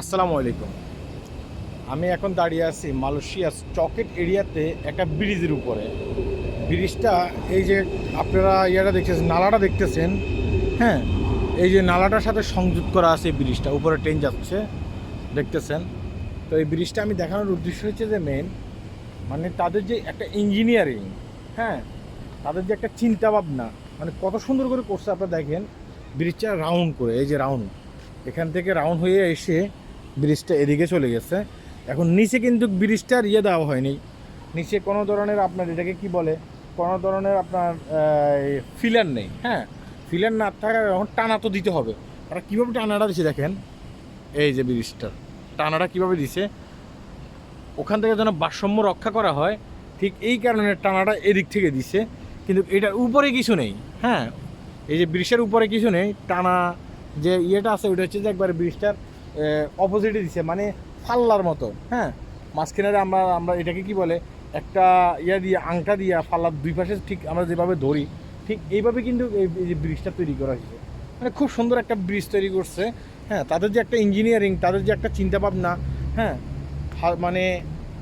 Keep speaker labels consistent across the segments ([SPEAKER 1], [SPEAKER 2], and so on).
[SPEAKER 1] আসসালামু আলাইকুম। আমি এখন দাঁড়িয়ে আছি মালয়েশিয়ার চকেট এরিয়াতে একটা ব্রিজের উপরে। ব্রিজটা এই যে আপনারা ইয়েটা দেখতেছেন, নালাটা দেখতেছেন হ্যাঁ? এই যে নালাটার সাথে সংযুক্ত করা আছে ব্রিজটা, উপরে ট্রেন যাচ্ছে, দেখতেছেন? তো এই ব্রিজটা আমি দেখানোর উদ্দেশ্য হচ্ছে যে মেন মানে তাদের যে একটা ইঞ্জিনিয়ারিং হ্যাঁ? তাদের যে একটা চিন্তা ভাবনা মানে কত সুন্দর করে করছে, আপনারা দেখেন, ব্রিজটা রাউন্ড করে, এই যে রাউন্ড এখান থেকে রাউন্ড হয়ে এসে ব্রিজটা এদিকে চলে গেছে। এখন নিচে কিন্তু ব্রিজটার ইয়ে দেওয়া হয়নি। নিচে কোনো ধরনের আপনার এটাকে কি বলে? কোনো ধরনের আপনার ফিলার নেই হ্যাঁ? ফিলার না থাকার এখন টানা তো দিতে হবে। তারা কীভাবে টানাটা দিছে দেখেন? এই যে ব্রিজটা। টানাটা কীভাবে দিছে? ওখান থেকে যেন ভারসাম্য রক্ষা করা হয়, ঠিক এই কারণে টানাটা এদিক থেকে দিছে। কিন্তু এটার উপরে কিছু নেই হ্যাঁ? এই যে ব্রিজের উপরে কিছু নেই, টানা যে ইয়েটা আছে, ওইটা হচ্ছে যে একবারে ব্রিজটার অপোজিটে দিছে মানে ফাল্লার মতো হ্যাঁ? মাঝখানে আমরা আমরা এটাকে কি বলে, একটা ইয়া দিয়ে, আংটা দিয়ে ফাল্লার দুই পাশে ঠিক আমরা যেভাবে ধরি, ঠিক এইভাবে কিন্তু এই যে ব্রিজটা তৈরি করা হয়েছে। মানে খুব সুন্দর একটা ব্রিজ তৈরি করছে হ্যাঁ? তাদের যে একটা ইঞ্জিনিয়ারিং তাদের যে একটা চিন্তাভাবনা হ্যাঁ? মানে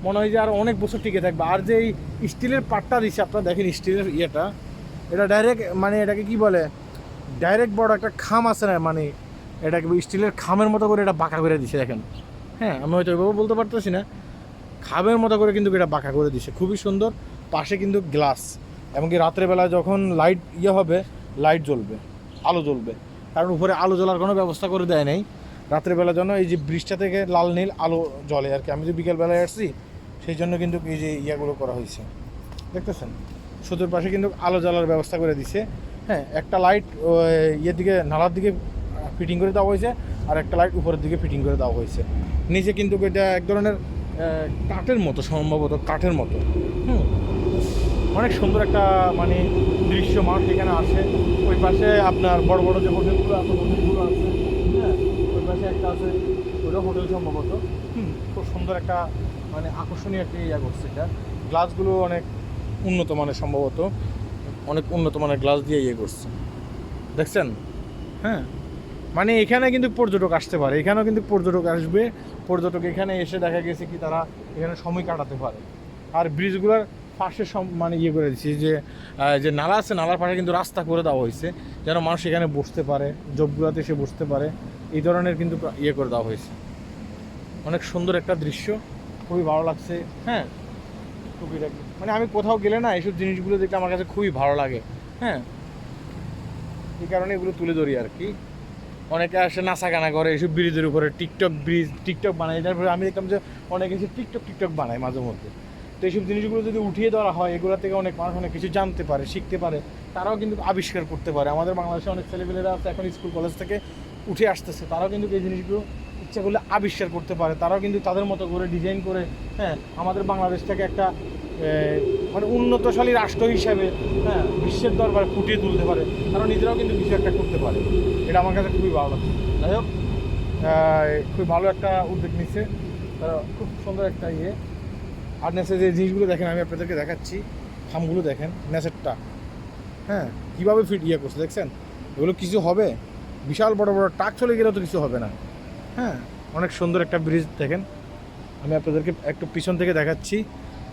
[SPEAKER 1] মনে হয় যে আর অনেক বছর টিকে থাকবে। আর যে এই স্টিলের পাটটা দিচ্ছে আপনারা দেখেন স্টিলের ইয়েটা, এটা ডাইরেক্ট মানে এটাকে কি বলে ডাইরেক্ট বড় একটা খাম আছে না মানে এটাকে স্টিলের খামের মতো করে এটা বাঁকা করে দিছে, দেখেন। হ্যাঁ আমি হয়তো ওইভাবে বলতে পারতেছি না। খামের মতো করে কিন্তু এটা বাঁকা করে দিছে। খুবই সুন্দর। পাশে কিন্তু গ্লাস। এমনকি রাত্রেবেলা যখন লাইট ইয়ে হবে, লাইট জ্বলবে, আলো জ্বলবে। কারণ উপরে আলো জ্বলার কোনো ব্যবস্থা করে দেয় নাই। রাত্রেবেলার জন্য এই যে ব্রিজটা থেকে লাল নীল আলো জ্বলে। আর কি, আমি যে বিকেলবেলায় আসছি, সেই জন্য কিন্তু এই যে ইয়াগুলো করা হয়েছে। দেখতেছেন? সুতোর পাশে কিন্তু আলো জ্বালার ব্যবস্থা করে দিছে। হ্যাঁ একটা লাইট ইয়ের দিকে নালার দিকে ফিটিং করে দেওয়া হয়েছে আর একটা লাইট উপরের দিকে ফিটিং করে দেওয়া হয়েছে। নিচে কিন্তু এটা এক ধরনের কাঠের মতো, সম্ভবত কাঠের মতো। হুম। অনেক সুন্দর একটা মানে দৃশ্য মাঠ এখানে আছে। ওই পাশে আপনার বড় বড় যে হোটেলগুলো আছে হোটেলগুলো আছে হ্যাঁ ওই পাশে একটা আছে ওটা হোটেল সম্ভবত। হুম, খুব সুন্দর একটা মানে আকর্ষণীয় একটা ইয়া করছে এটা। গ্লাসগুলো অনেক উন্নত মানের সম্ভবত। অনেক উন্নত মানের গ্লাস দিয়ে ইয়ে করছে। দেখছেন? হ্যাঁ। মানে এখানে কিন্তু পর্যটক আসতে পারে, এখানেও কিন্তু পর্যটক আসবে। পর্যটক এখানে এসে দেখা গেছে কি তারা এখানে সময় কাটাতে পারে। আর ব্রিজগুলোর পাশে সম- মানে ইয়ে করে দিচ্ছি যে যে নালা আছে, নালার পাশে কিন্তু রাস্তা করে দেওয়া হয়েছে, যেন মানুষ এখানে বসতে পারে, জবগুলোতে এসে বসতে পারে। এই ধরনের কিন্তু ইয়ে করে দেওয়া হয়েছে। অনেক সুন্দর একটা দৃশ্য, খুবই ভালো লাগছে হ্যাঁ? টুকিটাকি মানে আমি কোথাও গেলে না এইসব জিনিসগুলো দেখতে আমার কাছে খুবই ভালো লাগে হ্যাঁ? এই কারণে এগুলো তুলে ধরি আর কি। অনেকে আসে নাচা গানা করে, এইসব ব্রিজের উপরে টিকটক ব্রিজ, টিকটক বানায়। এটার পরে আমি দেখলাম যে অনেকে এসে টিকটক টিকটক বানায় মাঝে মধ্যে। তো এইসব জিনিসগুলো যদি উঠিয়ে ধরা হয়, এগুলো থেকে অনেক মানুষ অনেক কিছু জানতে পারে, শিখতে পারে। তারাও কিন্তু আবিষ্কার করতে পারে। আমাদের বাংলাদেশে অনেক ছেলেপেলেরা আছে, এখন স্কুল, কলেজ থেকে উঠে আসতেছে। তারাও কিন্তু এই জিনিসগুলো ইচ্ছা করলে আবিষ্কার করতে পারে। তারাও কিন্তু তাদের মতো করে ডিজাইন করে হ্যাঁ আমাদের বাংলাদেশটাকে একটা মানে উন্নতশালী রাষ্ট্র হিসাবে হ্যাঁ বিশ্বের দরবারে ফুটিয়ে তুলতে পারে। তারা নিজেরাও কিন্তু কিছু একটা করতে পারে। এটা আমার কাছে খুবই ভালো লাগছে। যাই হোক খুবই ভালো একটা উদ্যোগ নিচ্ছে। তারা খুব সুন্দর একটা ইয়ে। আর নেসে যে জিনিসগুলো দেখেন, আমি আপনাদেরকে দেখাচ্ছি। খামগুলো দেখেন, নেসেরটা। হ্যাঁ কীভাবে ফিট ইয়ে করছে, দেখছেন? এগুলো কিছু হবে। বিশাল বড় বড় টাক চলে গেলেও তো কিছু হবে না। হ্যাঁ অনেক সুন্দর একটা ব্রিজ দেখেন। আমি আপনাদেরকে একটু পিছন থেকে দেখাচ্ছি।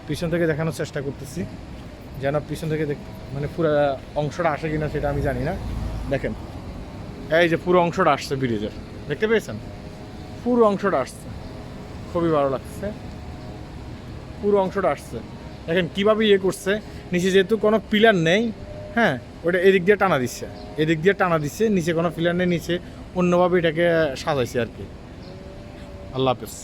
[SPEAKER 1] পিছন থেকে দেখানোর চেষ্টা করতেছি। যেন পিছন থেকে দেখ মানে পুরো অংশটা আসে কিনা সেটা আমি জানি না। দেখেন, এই যে পুরো অংশটা আসছে ব্রিজের। দেখতে পেয়েছেন? পুরো অংশটা আসছে। খুবই ভালো লাগছে। পুরো অংশটা আসছে। দেখেন কীভাবে ইয়ে করছে। নিচে যেহেতু কোনো পিলার নেই হ্যাঁ ওটা এদিক দিয়ে টানা দিচ্ছে। এদিক দিয়ে টানা দিচ্ছে, নিচে কোনো পিলার নেই, নিচে অন্যভাবে এটাকে সাজাইছে আর কি। আল্লাহ হাফেজ।